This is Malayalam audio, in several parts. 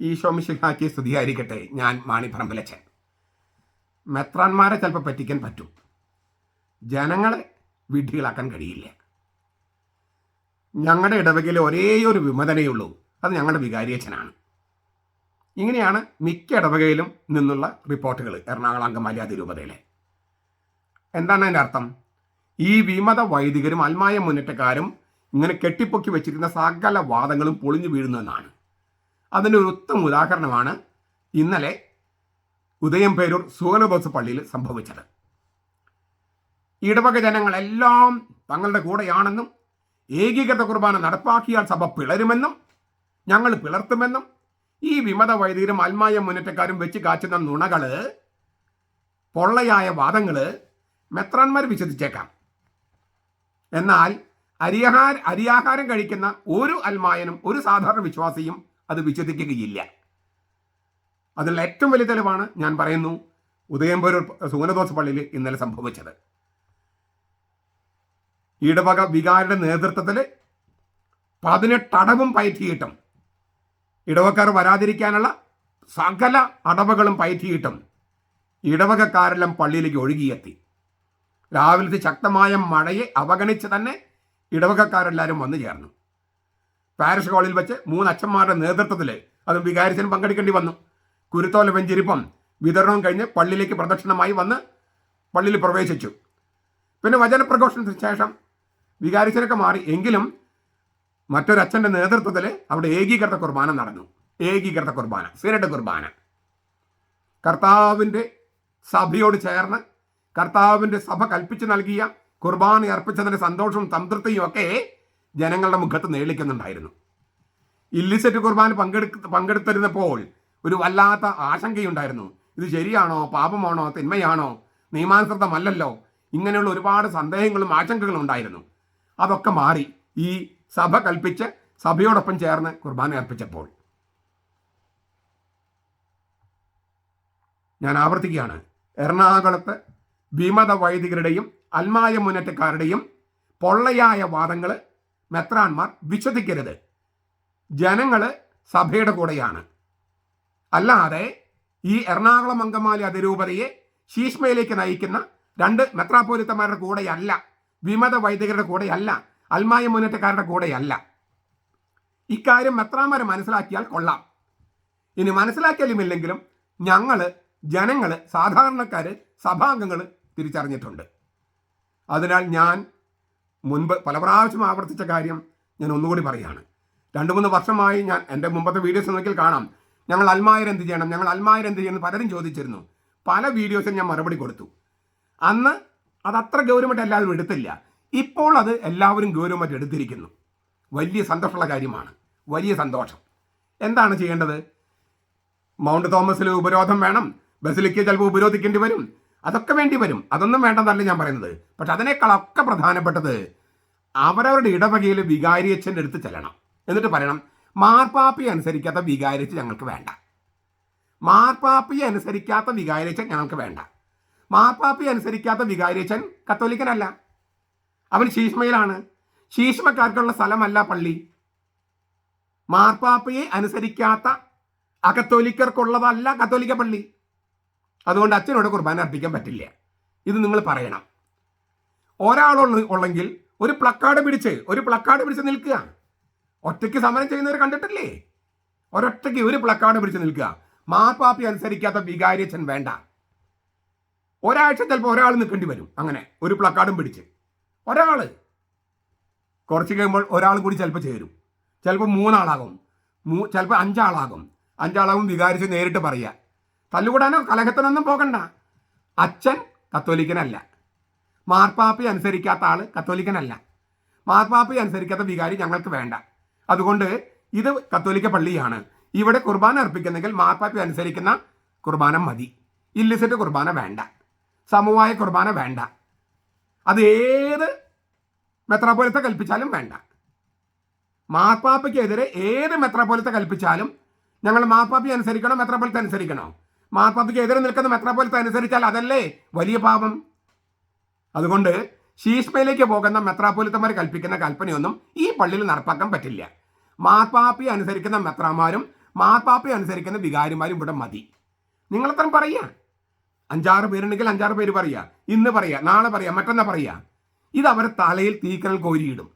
ഈശോ മിശിഹാക്കി സ്തുതിയായിരിക്കട്ടെ. ഞാൻ മാണി പറമ്പലച്ചൻ. മെത്രാന്മാരെ ചിലപ്പോൾ പറ്റിക്കാൻ പറ്റും. ജനങ്ങളെ വിഡ്ഢികളാക്കാൻ കഴിയില്ല. ഞങ്ങളുടെ ഇടവകയിൽ ഒരേ ഒരു വിമതനയുള്ളൂ. അത് ഞങ്ങളുടെ വികാരിയച്ഛനാണ്. ഇങ്ങനെയാണ് മിക്ക ഇടവകയിലും നിന്നുള്ള റിപ്പോർട്ടുകൾ എറണാകുളം അങ്കമാലി അതിരൂപതയിലെ എന്താണ് അതിന്റെ അർത്ഥം? ഈ വിമത വൈദികരും അൽമായ മുന്നേറ്റക്കാരും ഇങ്ങനെ കെട്ടിപ്പൊക്കി വെച്ചിരിക്കുന്ന സകല വാദങ്ങളും പൊളിഞ്ഞു വീഴുന്നതെന്നാണ് അതിന്റെ ഒരു ഉത്തമ ഉദാഹരണമാണ് ഇന്നലെ ഉദയം ഉദയംപേരൂർ സുഗനബോസ് പള്ളിയിൽ സംഭവിച്ചത്. ഇടവക ജനങ്ങളെല്ലാം തങ്ങളുടെ കൂടെയാണെന്നും ഏകീകൃത കുർബാന നടപ്പാക്കിയാൽ സഭ പിളരുമെന്നും ഞങ്ങൾ പിളർത്തുമെന്നും ഈ വിമത വൈദികരും അൽമായ മുന്നേറ്റക്കാരും വെച്ച് കാച്ചുന്ന നുണകൾ പൊള്ളയായ വാദങ്ങൾ മെത്രാന്മാർ വിശ്വസിച്ചേക്കാം. എന്നാൽ അരിയാഹാര അരിയാഹാരം കഴിക്കുന്ന ഒരു അൽമായനും ഒരു സാധാരണ വിശ്വാസിയും അത് വിശ്വസിക്കുകയില്ല. അതിലുള്ള ഏറ്റവും വലിയ തെളിവാണ് ഞാൻ പറയുന്നു ഉദയംപൂരൂർ സുഗനദോസ് പള്ളിയിൽ ഇന്നലെ സംഭവിച്ചത്. ഇടവക വികാരുടെ നേതൃത്വത്തിൽ പതിനെട്ടടവും പയറ്റിയിട്ടും ഇടവക്കാർ വരാതിരിക്കാനുള്ള സകല അടവകളും പയറ്റിയിട്ടും ഇടവകക്കാരെല്ലാം പള്ളിയിലേക്ക് ഒഴുകിയെത്തി. രാവിലത്തെ ശക്തമായ മഴയെ അവഗണിച്ച് തന്നെ ഇടവകക്കാരെല്ലാവരും വന്നു ചേർന്നു. പാരിഷ് ഹാളിൽ വെച്ച് മൂന്ന് അച്ഛന്മാരുടെ നേതൃത്വത്തിൽ അതും വികാരിച്ചൻ പങ്കെടുക്കേണ്ടി വന്നു. കുരുത്തോല വെഞ്ചിരിപ്പം വിതരണം കഴിഞ്ഞ് പള്ളിയിലേക്ക് പ്രദക്ഷിണമായി വന്ന് പള്ളിയിൽ പ്രവേശിച്ചു. പിന്നെ വചനപ്രഘോഷണത്തിന് ശേഷം വികാരിച്ചനൊക്കെ മാറി. എങ്കിലും മറ്റൊരച്ഛന്റെ നേതൃത്വത്തിൽ അവിടെ ഏകീകൃത കുർബാന നടന്നു. ഏകീകൃത കുർബാന സിനഡ് കുർബാന. കർത്താവിന്റെ സഭയോട് ചേർന്ന് കർത്താവിന്റെ സഭ കൽപ്പിച്ചു നൽകിയ കുർബാന അർപ്പിച്ചതിന്റെ സന്തോഷവും സംതൃപ്തിയും ഒക്കെ ജനങ്ങളുടെ മുഖത്ത് നേളിക്കുന്നുണ്ടായിരുന്നു. ഇല്ലിസെറ്റ് കുർബാന പങ്കെടുക്ക പങ്കെടുത്തിരുന്നപ്പോൾ ഒരു വല്ലാത്ത ആശങ്കയുണ്ടായിരുന്നു. ഇത് ശരിയാണോ? പാപമാണോ? തിന്മയാണോ? നിയമാനുസൃതമല്ലല്ലോ? ഇങ്ങനെയുള്ള ഒരുപാട് സന്ദേഹങ്ങളും ആശങ്കകളും ഉണ്ടായിരുന്നു. അതൊക്കെ മാറി ഈ സഭ കൽപ്പിച്ച് സഭയോടൊപ്പം ചേർന്ന് കുർബാന അർപ്പിച്ചപ്പോൾ. ഞാൻ ആവർത്തിക്കുകയാണ്. എറണാകുളത്ത് വിമത വൈദികരുടെയും അൽമായ മുന്നേറ്റക്കാരുടെയും പൊള്ളയായ വാദങ്ങൾ മെത്രാന്മാർ വിശ്വസിക്കരുത്. ജനങ്ങൾ സഭയുടെ കൂടെയാണ്. അല്ലാതെ ഈ എറണാകുളം അങ്കമാലി അതിരൂപതയെ ശീഷ്മയിലേക്ക് നയിക്കുന്ന രണ്ട് മെത്രാപോലിത്തമാരുടെ കൂടെയല്ല വിമത വൈദികരുടെ കൂടെയല്ല അൽമായ മുന്നേറ്റക്കാരുടെ കൂടെയല്ല. ഇക്കാര്യം മെത്രാമാരെ മനസ്സിലാക്കിയാൽ കൊള്ളാം. ഇനി മനസ്സിലാക്കിയാലുമില്ലെങ്കിലും ഞങ്ങൾ ജനങ്ങൾ സാധാരണക്കാർ സഭാംഗങ്ങൾ തിരിച്ചറിഞ്ഞിട്ടുണ്ട്. അതിനാൽ ഞാൻ മുൻപ് പല പ്രാവശ്യം ആവർത്തിച്ച കാര്യം ഞാൻ ഒന്നുകൂടി പറയുകയാണ് രണ്ട് മൂന്ന് വർഷമായി ഞാൻ എന്റെ മുമ്പത്തെ വീഡിയോസ് നോക്കിയാൽ കാണാം. ഞങ്ങൾ അൽമായർ എന്ത് ചെയ്യണം? ഞങ്ങൾ അൽമായർ എന്ത് ചെയ്യണം പലരും ചോദിച്ചിരുന്നു. പല വീഡിയോസും ഞാൻ മറുപടി കൊടുത്തു. അന്ന് അത് അത്ര ഗൗരവമായിട്ട് എല്ലാവരും എടുത്തില്ല. ഇപ്പോൾ അത് എല്ലാവരും ഗൗരവമായിട്ട് എടുത്തിരിക്കുന്നു. വലിയ സന്തോഷമുള്ള കാര്യമാണ്. വലിയ സന്തോഷം. എന്താണ് ചെയ്യേണ്ടത്? മൗണ്ട് തോമസിൽ ഉപരോധം വേണം. ബസിലിക്ക് ചിലപ്പോൾ ഉപരോധിക്കേണ്ടി വരും. അതൊക്കെ വേണ്ടി വരും. അതൊന്നും വേണ്ടെന്നല്ല ഞാൻ പറയുന്നത്. പക്ഷെ അതിനേക്കാളൊക്കെ പ്രധാനപ്പെട്ടത് അവരവരുടെ ഇടവകയിൽ വികാരിയച്ഛന്റെ അടുത്ത് ചെല്ലണം. എന്നിട്ട് പറയണം മാർപ്പാപ്പി അനുസരിക്കാത്ത വികാരിച്ച് ഞങ്ങൾക്ക് വേണ്ട. മാർപ്പാപ്പി അനുസരിക്കാത്ത വികാരിച്ചൻ ഞങ്ങൾക്ക് വേണ്ട. മാർപ്പാപ്പി അനുസരിക്കാത്ത വികാരിച്ചൻ കത്തോലിക്കനല്ല. അവൻ ശീഷ്മയിലാണ്. ശീഷ്മക്കാർക്കുള്ള സ്ഥലമല്ല പള്ളി. മാർപ്പാപ്പയെ അനുസരിക്കാത്ത അകത്തോലിക്കർക്കുള്ളതല്ല കത്തോലിക്ക പള്ളി. അതുകൊണ്ട് അച്ഛനോട് കുർബാന അർപ്പിക്കാൻ പറ്റില്ല. ഇത് നിങ്ങൾ പറയണം. ഒരാളുള്ള ഉള്ളെങ്കിൽ ഒരു പ്ലക്കാർഡ് പിടിച്ച് ഒരു പ്ലക്കാർഡ് പിടിച്ച് നിൽക്കുക. ഒറ്റയ്ക്ക് സമരം ചെയ്യുന്നവർ കണ്ടിട്ടില്ലേ? ഒരൊറ്റയ്ക്ക് ഒരു പ്ലക്കാർഡ് പിടിച്ച് നിൽക്കുക. മാപ്പാപ്പി അനുസരിക്കാത്ത വികാരിയച്ഛൻ വേണ്ട. ഒരാഴ്ച ചിലപ്പോൾ ഒരാൾ നിൽക്കേണ്ടി വരും. അങ്ങനെ ഒരു പ്ലക്കാർഡും പിടിച്ച്. ഒരാൾ കുറച്ച് കഴിയുമ്പോൾ ഒരാളും കൂടി ചിലപ്പോൾ ചേരും. ചിലപ്പോൾ മൂന്നാളാകും. മൂ ചിലപ്പോൾ അഞ്ചാളാകും. അഞ്ചാളാകും വികാരിച്ച് നേരിട്ട് പറയുക. തല്ലുകൂടാനോ കലഹത്തിനൊന്നും പോകണ്ട. അച്ഛൻ കത്തോലിക്കനല്ല. മാർപ്പാപ്പി അനുസരിക്കാത്ത ആൾ കത്തോലിക്കനല്ല. മാർപ്പാപ്പി അനുസരിക്കാത്ത വികാരി ഞങ്ങൾക്ക് വേണ്ട. അതുകൊണ്ട് ഇത് കത്തോലിക്ക പള്ളിയാണ്. ഇവിടെ കുർബാന അർപ്പിക്കുന്നെങ്കിൽ മാർപ്പാപ്പി അനുസരിക്കുന്ന കുർബാന മതി. ഇല്ലിസിറ്റ് കുർബാന വേണ്ട. സമവായ കുർബാന വേണ്ട. അത് ഏത് മെത്രാപോലത്തെ കൽപ്പിച്ചാലും വേണ്ട. മാർപ്പാപ്പയ്ക്കെതിരെ ഏത് മെത്രാപോലത്തെ കൽപ്പിച്ചാലും ഞങ്ങൾ മാർപ്പാപ്പി അനുസരിക്കണോ മെത്രാപോലത്തെ അനുസരിക്കണോ? മാർപ്പാപ്പയ്ക്ക് എതിരെ നിൽക്കുന്ന മെത്രാപോലത്തെ അനുസരിച്ചാൽ അതല്ലേ വലിയ പാപം? അതുകൊണ്ട് ശീഷ്മയിലേക്ക് പോകുന്ന മെത്രാപോലിത്തമാർ കൽപ്പിക്കുന്ന കൽപ്പനയൊന്നും ഈ പള്ളിയിൽ നടപ്പാക്കാൻ പറ്റില്ല. മാർപ്പാപ്പി അനുസരിക്കുന്ന മെത്രാമാരും മാർപ്പാപ്പയെ അനുസരിക്കുന്ന വികാരിമാരും ഇവിടെ മതി. നിങ്ങളത്രം പറയുക. അഞ്ചാറ് പേരുണ്ടെങ്കിൽ അഞ്ചാറ് പേര് പറയുക. ഇന്ന് പറയുക നാളെ പറയുക മറ്റന്നാ പറയുക. ഇത് അവരെ തലയിൽ തീക്കൽ കോരിയിടും.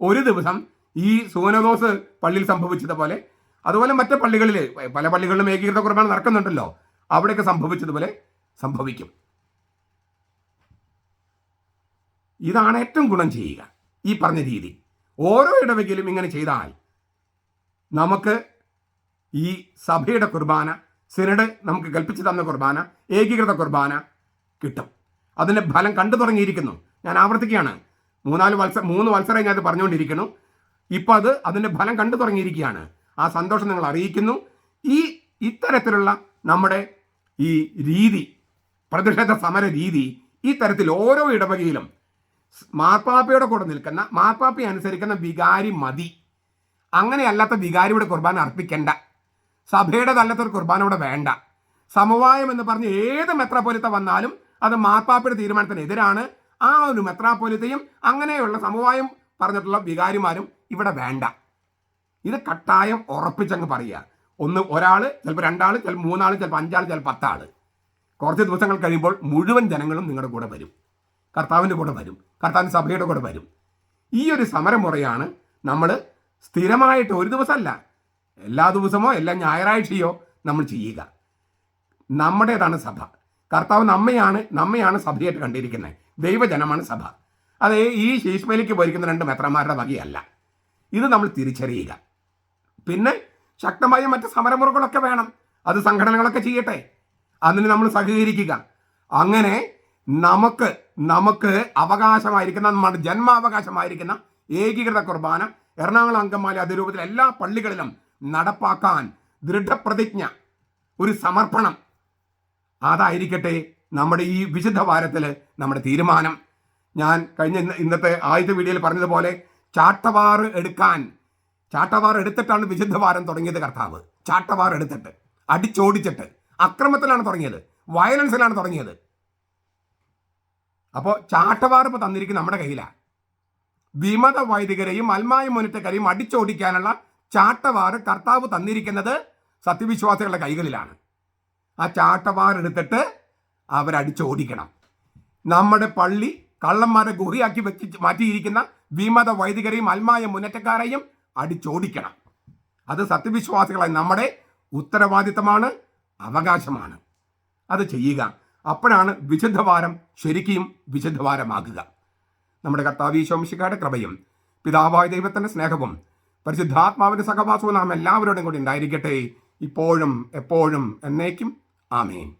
ഒരു ദിവസം ഈ സൂനദോസ് പള്ളിയിൽ സംഭവിച്ചതുപോലെ അതുപോലെ മറ്റു പള്ളികളിൽ പല പള്ളികളിലും ഏകീകൃത കുർബാന നടക്കുന്നുണ്ടല്ലോ. അവിടെയൊക്കെ സംഭവിച്ചതുപോലെ സംഭവിക്കും. ഇതാണ് ഏറ്റവും ഗുണം ചെയ്യുക. ഈ പറഞ്ഞ രീതി. ഓരോ ഇടവെങ്കിലും ഇങ്ങനെ ചെയ്താൽ നമുക്ക് ഈ സഭയുടെ കുർബാന സിനഡ് നമുക്ക് കൽപ്പിച്ചു തന്ന കുർബാന ഏകീകൃത കുർബാന കിട്ടും. അതിന്റെ ഫലം കണ്ടു തുടങ്ങിയിരിക്കുന്നു. ഞാൻ ആവർത്തിക്കുകയാണ്. മൂന്നാൽ വത്സ മൂന്ന് വത്സരം ഞാൻ അത് പറഞ്ഞുകൊണ്ടിരിക്കുന്നു. ഇപ്പം അത് അതിന്റെ ഫലം കണ്ടു തുടങ്ങിയിരിക്കുകയാണ്. ആ സന്തോഷം നിങ്ങൾ അറിയിക്കുന്നു. ഈ ഇത്തരത്തിലുള്ള നമ്മുടെ ഈ രീതി പ്രതിഷേധ സമര രീതി ഈ തരത്തിൽ ഓരോ ഇടവകയിലും മാർപ്പാപ്പയുടെ കൂടെ നിൽക്കുന്ന മാർപ്പാപ്പയെ അനുസരിക്കുന്ന വികാരി മതി. അങ്ങനെയല്ലാത്ത വികാരിയുടെ കുർബാന അർപ്പിക്കേണ്ട. സഭയുടെ തല്ലത്തൊരു കുർബാന ഇവിടെ വേണ്ട. സമവായം എന്ന് പറഞ്ഞ് ഏത് മെത്രാപ്പൊലിത്ത വന്നാലും അത് മാർപ്പാപ്പയുടെ തീരുമാനത്തിന് എതിരാണ്. ആ ഒരു മെത്രാപ്പൊലിത്തയും അങ്ങനെയുള്ള സമവായം പറഞ്ഞിട്ടുള്ള വികാരിമാരും ഇവിടെ വേണ്ട. ഇത് കട്ടായം ഉറപ്പിച്ചങ്ങ് പറയുക. ഒന്ന് ഒരാൾ ചിലപ്പോൾ രണ്ടാൾ ചിലപ്പോൾ മൂന്നാൾ ചിലപ്പോൾ അഞ്ചാൾ ചിലപ്പോൾ പത്താൾ കുറച്ച് ദിവസങ്ങൾ കഴിയുമ്പോൾ മുഴുവൻ ജനങ്ങളും നിങ്ങളുടെ കൂടെ വരും. കർത്താവിന്റെ കൂടെ വരും. കർത്താവിന്റെ സഭയുടെ കൂടെ വരും. ഈ ഒരു സമരമുറയാണ് നമ്മൾ സ്ഥിരമായിട്ട് ഒരു ദിവസമല്ല. എല്ലാ ദിവസമോ എല്ലാ ഞായറാഴ്ചയോ നമ്മൾ ചെയ്യുക. നമ്മുടേതാണ് സഭ. കർത്താവ് നമ്മയാണ് നമ്മയാണ് സഭയായിട്ട് കണ്ടിരിക്കുന്നത്. ദൈവജനമാണ് സഭ. അത് ഈ ശീഷ്മയിലേക്ക് പോയിരിക്കുന്ന രണ്ട് മെത്രന്മാരുടെ വകയല്ല. ഇത് നമ്മൾ തിരിച്ചറിയുക. പിന്നെ ശക്തമായ മറ്റ് സമരമുറകളൊക്കെ വേണം. അത് സംഘടനകളൊക്കെ ചെയ്യട്ടെ. അതിന് നമ്മൾ സഹകരിക്കുക. അങ്ങനെ നമുക്ക് നമുക്ക് അവകാശമായിരിക്കുന്ന നമ്മുടെ ജന്മാവകാശമായിരിക്കുന്ന ഏകീകൃത കുർബാന എറണാകുളം അങ്കമാലി അതിരൂപത്തിൽ എല്ലാ പള്ളികളിലും നടപ്പാക്കാൻ ദൃഢപ്രതിജ്ഞ ഒരു സമർപ്പണം. അതായിരിക്കട്ടെ നമ്മുടെ ഈ വിശുദ്ധ വാരത്തിൽ നമ്മുടെ തീരുമാനം. ഞാൻ കഴിഞ്ഞ ഇന്നത്തെ ആദ്യത്തെ വീഡിയോയിൽ പറഞ്ഞതുപോലെ ചാട്ടവാറ് എടുക്കാൻ ചാട്ടവാർ എടുത്തിട്ടാണ് വിശുദ്ധ വാരം തുടങ്ങിയത് കർത്താവ്. ചാട്ടവാർ എടുത്തിട്ട് അടിച്ചോടിച്ചിട്ട് അക്രമത്തിലാണ് തുടങ്ങിയത് വയലൻസിലാണ് തുടങ്ങിയത്. അപ്പോൾ ചാട്ടവാർ ഇപ്പോൾ തന്നിരിക്കുന്നത് നമ്മുടെ കയ്യിലാണ് വിമത വൈദികരെയും അൽമായ മുന്നേറ്റക്കാരെയും അടിച്ചോടിക്കാനുള്ള ചാട്ടവാർ കർത്താവ് തന്നിരിക്കുന്നത് സത്യവിശ്വാസികളുടെ കൈകളിലാണ്. ആ ചാട്ടവാർ എടുത്തിട്ട് അവരടിച്ചോടിക്കണം. നമ്മുടെ പള്ളി കള്ളന്മാരെ ഗുഹയാക്കി വെച്ച് മാറ്റിയിരിക്കുന്ന വിമത വൈദികരെയും അൽമായ മുന്നേറ്റക്കാരെയും അടിച്ചോടിക്കണം അത് സത്യവിശ്വാസികളായി നമ്മുടെ ഉത്തരവാദിത്തമാണ് അവകാശമാണ്. അത് ചെയ്യുക. അപ്പോഴാണ് വിശുദ്ധവാരം ശരിക്കും വിശുദ്ധവാരമാകുക. നമ്മുടെ കർത്താവീശോംശിക്കാരുടെ കൃപയും പിതാവായ ദൈവത്തിന്റെ സ്നേഹവും പരിശുദ്ധാത്മാവിന്റെ സഹവാസവും നാം എല്ലാവരോടും കൂടി ഉണ്ടായിരിക്കട്ടെ. ഇപ്പോഴും എപ്പോഴും എന്നേക്കും. ആമേൻ.